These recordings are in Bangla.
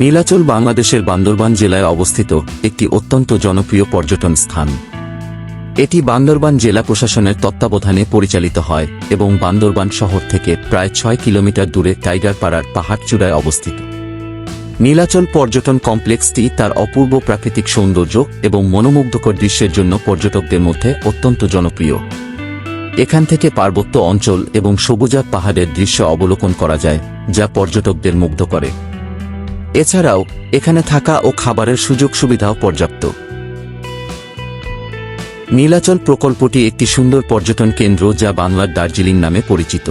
নীলাচল বাংলাদেশের বান্দরবান জেলায় অবস্থিত একটি অত্যন্ত জনপ্রিয় পর্যটন স্থান। এটি বান্দরবান জেলা প্রশাসনের তত্ত্বাবধানে পরিচালিত হয় এবং বান্দরবান শহর থেকে প্রায় ছয় কিলোমিটার দূরে টাইগার পাড়ার পাহাড়চূড়ায় অবস্থিত। নীলাচল পর্যটন কমপ্লেক্সটি তার অপূর্ব প্রাকৃতিক সৌন্দর্য এবং মনোমুগ্ধকর দৃশ্যের জন্য পর্যটকদের মধ্যে অত্যন্ত জনপ্রিয়। এখান থেকে পার্বত্য অঞ্চল এবং সবুজাত পাহাড়ের দৃশ্য অবলোকন করা যায়, যা পর্যটকদের মুগ্ধ করে। এছাড়াও, এখানে থাকা ও খাবারের সুযোগ সুবিধাও পর্যাপ্ত। নীলাচল প্রকল্পটি একটি সুন্দর পর্যটন কেন্দ্র যা বাংলার দার্জিলিং নামে পরিচিত।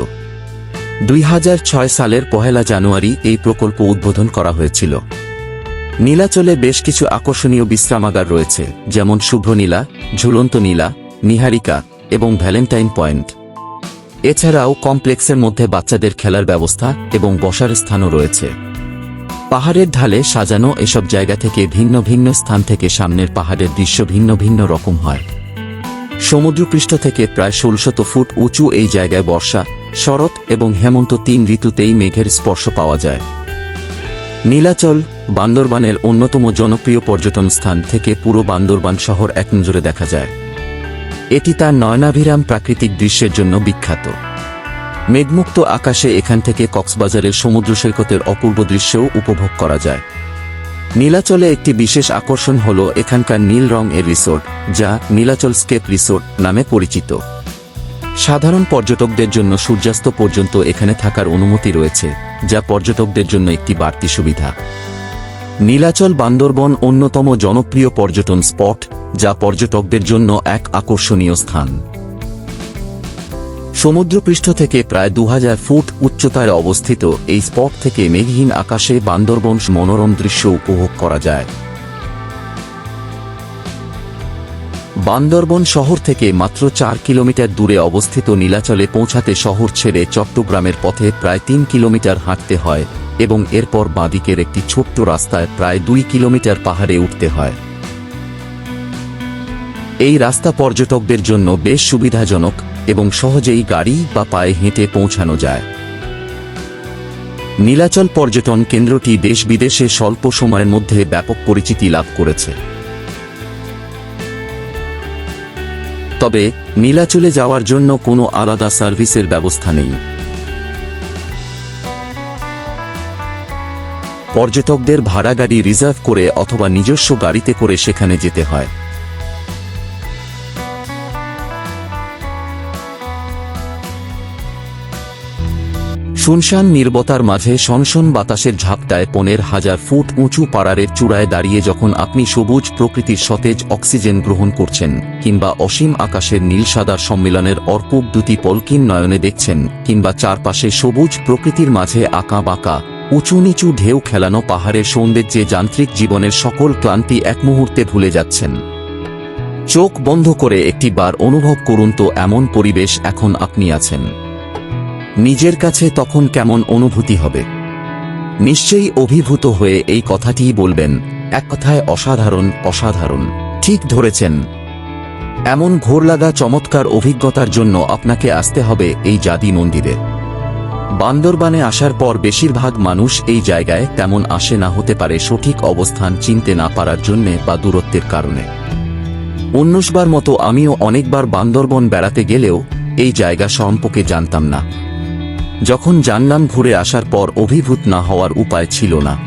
দুই হাজার ছয় সালের পহেলা জানুয়ারি এই প্রকল্প উদ্বোধন করা হয়েছিল। নীলাচলে বেশ কিছু আকর্ষণীয় বিশ্রামাগার রয়েছে, যেমন শুভ্রনীলা, ঝুলন্ত নীলা, নিহারিকা এবং ভ্যালেন্টাইন পয়েন্ট। এছাড়াও কমপ্লেক্সের মধ্যে বাচ্চাদের খেলার ব্যবস্থা এবং বসার স্থানও রয়েছে। পাহাড়ের ঢালে সাজানো এসব জায়গা থেকে ভিন্ন ভিন্ন স্থান থেকে সামনের পাহাড়ের দৃশ্য ভিন্ন ভিন্ন রকম হয়। সমুদ্রপৃষ্ঠ থেকে প্রায় ষোলশত ফুট উঁচু এই জায়গায় বর্ষা, শরৎ এবং হেমন্ত তিন ঋতুতেই মেঘের স্পর্শ পাওয়া যায়। নীলাচল বান্দরবানের অন্যতম জনপ্রিয় পর্যটন স্থান থেকে পুরো বান্দরবান শহর এক নজরে দেখা যায়। এটি তার নয়নাভিরাম প্রাকৃতিক দৃশ্যের জন্য বিখ্যাত। মেঘমুক্ত আকাশে এখান থেকে কক্সবাজারের সমুদ্র সৈকতের অপূর্ব দৃশ্যও উপভোগ করা যায়। নীলাচলে একটি বিশেষ আকর্ষণ হল এখানকার নীল রং এর রিসোর্ট, যা নীলাচল স্কেপ রিসোর্ট নামে পরিচিত। সাধারণ পর্যটকদের জন্য সূর্যাস্ত পর্যন্ত এখানে থাকার অনুমতি রয়েছে, যা পর্যটকদের জন্য একটি বাড়তি সুবিধা। নীলাচল বান্দরবন অন্যতম জনপ্রিয় পর্যটন স্পট, যা পর্যটকদের জন্য এক আকর্ষণীয় স্থান। সমুদ্রপৃষ্ঠ থেকে প্রায় দু হাজার ফুট উচ্চতায় অবস্থিত এই স্পট থেকে মেঘহীন আকাশে বান্দরবন মনোরম দৃশ্য উপভোগ করা যায়। বান্দরবন শহর থেকে মাত্র চার কিলোমিটার দূরে অবস্থিত নীলাচলে পৌঁছাতে শহর ছেড়ে চট্টগ্রামের পথে প্রায় তিন কিলোমিটার হাঁটতে হয় এবং এরপর বাঁদিকের একটি ছোট্ট রাস্তায় প্রায় দুই কিলোমিটার পাহাড়ে উঠতে হয়। এই রাস্তা পর্যটকদের জন্য বেশ সুবিধাজনক এবং সহজেই গাড়ি বা পায়ে হেঁটে পৌঁছানো যায়। নীলাচল পর্যটন কেন্দ্রটি দেশ বিদেশে স্বল্প সময়ের মধ্যে ব্যাপক পরিচিতি লাভ করেছে। তবে নীলাচলে যাওয়ার জন্য কোনো আলাদা সার্ভিসের ব্যবস্থা নেই। পর্যটকদের ভাড়া গাড়ি রিজার্ভ করে অথবা নিজস্ব গাড়িতে করে সেখানে যেতে হয়। শুনশান নির্বতার মাঝে সনসন বাতাসের ঝাপটায় পনেরো হাজার ফুট উঁচু পাড়ারের চূড়ায় দাঁড়িয়ে যখন আপনি সবুজ প্রকৃতির সতেজ অক্সিজেন গ্রহণ করছেন, কিংবা অসীম আকাশের নীল সম্মেলনের অর্পূপ দুটি পলকিন নয়নে দেখছেন, কিংবা চারপাশে সবুজ প্রকৃতির মাঝে আঁকা বাঁকা, উঁচু নিচু ঢেউ খেলানো পাহাড়ের সৌন্দর্যে যান্ত্রিক জীবনের সকল ক্লান্তি এক মুহূর্তে ভুলে যাচ্ছেন। চোখ বন্ধ করে একটি বার অনুভব করুন তো এমন পরিবেশ এখন আপনি আছেন। নিজের কাছে তখন কেমন অনুভূতি হবে? নিশ্চয়ই অভিভূত হয়ে এই কথাটিই বলবেন, এক কথায় অসাধারণ অসাধারণ। ঠিক ধরেছেন। এমন ঘোর লাগা, চমৎকার অভিজ্ঞতার জন্য আপনাকে আসতে হবে এই জাদি মন্দিরে। বান্দরবানে আসার পর বেশিরভাগ মানুষ এই জায়গায় তেমন আসে না হতে পারে সঠিক অবস্থান চিনতে না পারার জন্যে বা দূরত্বের কারণে। উন্নসবার মতো আমিও অনেকবার বান্দরবন বেড়াতে গেলেও এই জায়গা সম্পর্কে জানতাম না। যখন জানলাম ঘুরে আসার পর অভিভূত না হওয়ার উপায় ছিল না।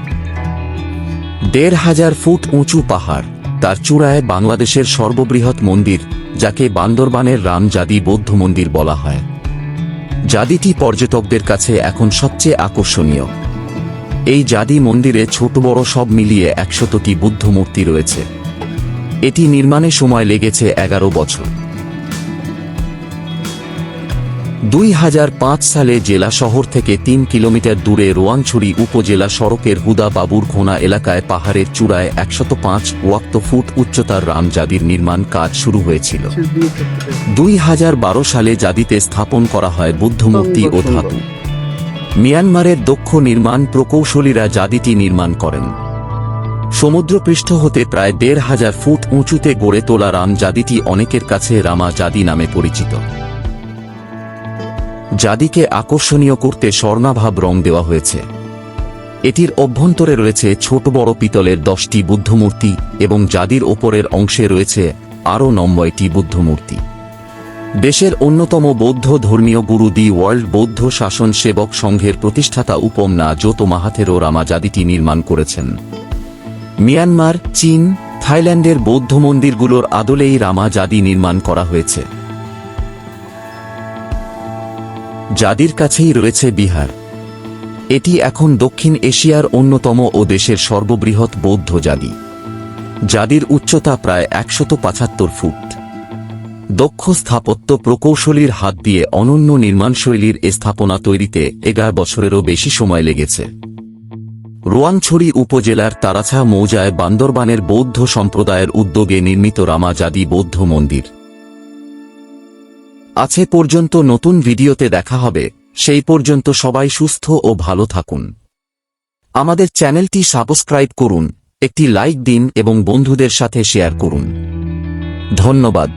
দেড় হাজার ফুট উঁচু পাহাড়, তার চূড়ায় বাংলাদেশের সর্ববৃহৎ মন্দির, যাকে বান্দরবানের রামজাদি বৌদ্ধ মন্দির বলা হয়। জাদিটি পর্যটকদের কাছে এখন সবচেয়ে আকর্ষণীয়। এই জাদি মন্দিরে ছোট বড় সব মিলিয়ে একশতটি বুদ্ধ মূর্তি রয়েছে। এটি নির্মাণে সময় লেগেছে এগারো বছর। দুই হাজার পাঁচ সালে জেলা শহর থেকে তিন কিলোমিটার দূরে রোয়াংছড়ি উপজেলা সড়কের হুদা বাবুর ঘোনা এলাকায় পাহাড়ের চূড়ায় একশত পাঁচ ওয়াক্ত ফুট উচ্চতার রাম জাদির নির্মাণ কাজ শুরু হয়েছিল। দুই হাজার বারো সালে জাদিতে স্থাপন করা হয় বুদ্ধমূর্তি ও ধাতু। মিয়ানমারের দক্ষ নির্মাণ প্রকৌশলীরা জাদিটি নির্মাণ করেন। সমুদ্রপৃষ্ঠ হতে প্রায় দেড় হাজার ফুট উঁচুতে গড়ে তোলা রাম জাদিটি অনেকের কাছে রামা জাদি নামে পরিচিত। জাদিকে আকর্ষণীয় করতে স্বর্ণাভাব রং দেওয়া হয়েছে। এটির অভ্যন্তরে রয়েছে ছোট বড় পিতলের দশটি বুদ্ধমূর্তি এবং জাদির ওপরের অংশে রয়েছে আরও নম্বয়টি বুদ্ধমূর্তি। দেশের অন্যতম বৌদ্ধ ধর্মীয় গুরু দি ওয়ার্ল্ড বৌদ্ধ শাসন সেবক সংঘের প্রতিষ্ঠাতা উপমনা জোতো মাহাথেরও রামাজাদিটি নির্মাণ করেছেন। মিয়ানমার, চীন, থাইল্যান্ডের বৌদ্ধ মন্দিরগুলোর আদলেই রামা জাদি নির্মাণ করা হয়েছে। জাদির কাছেই রয়েছে বিহার। এটি এখন দক্ষিণ এশিয়ার অন্যতম ও দেশের সর্ববৃহৎ বৌদ্ধ জাদি জাদির উচ্চতা প্রায় একশত পাঁচাত্তর ফুট। দক্ষ স্থাপত্য প্রকৌশলীর হাত দিয়ে অনন্য নির্মাণশৈলীর স্থাপনা তৈরিতে এগারো বছরেরও বেশি সময় লেগেছে। রোয়াংছড়ি উপজেলার তারাছা মৌজায় বান্দরবানের বৌদ্ধ সম্প্রদায়ের উদ্যোগে নির্মিত রামাজাদি বৌদ্ধ মন্দির। আছে পর্যন্ত নতুন ভিডিওতে দেখা হবে। সেই পর্যন্ত সবাই সুস্থ ও ভালো থাকুন। আমাদের চ্যানেলটি সাবস্ক্রাইব করুন, একটি লাইক দিন এবং বন্ধুদের সাথে শেয়ার করুন। ধন্যবাদ।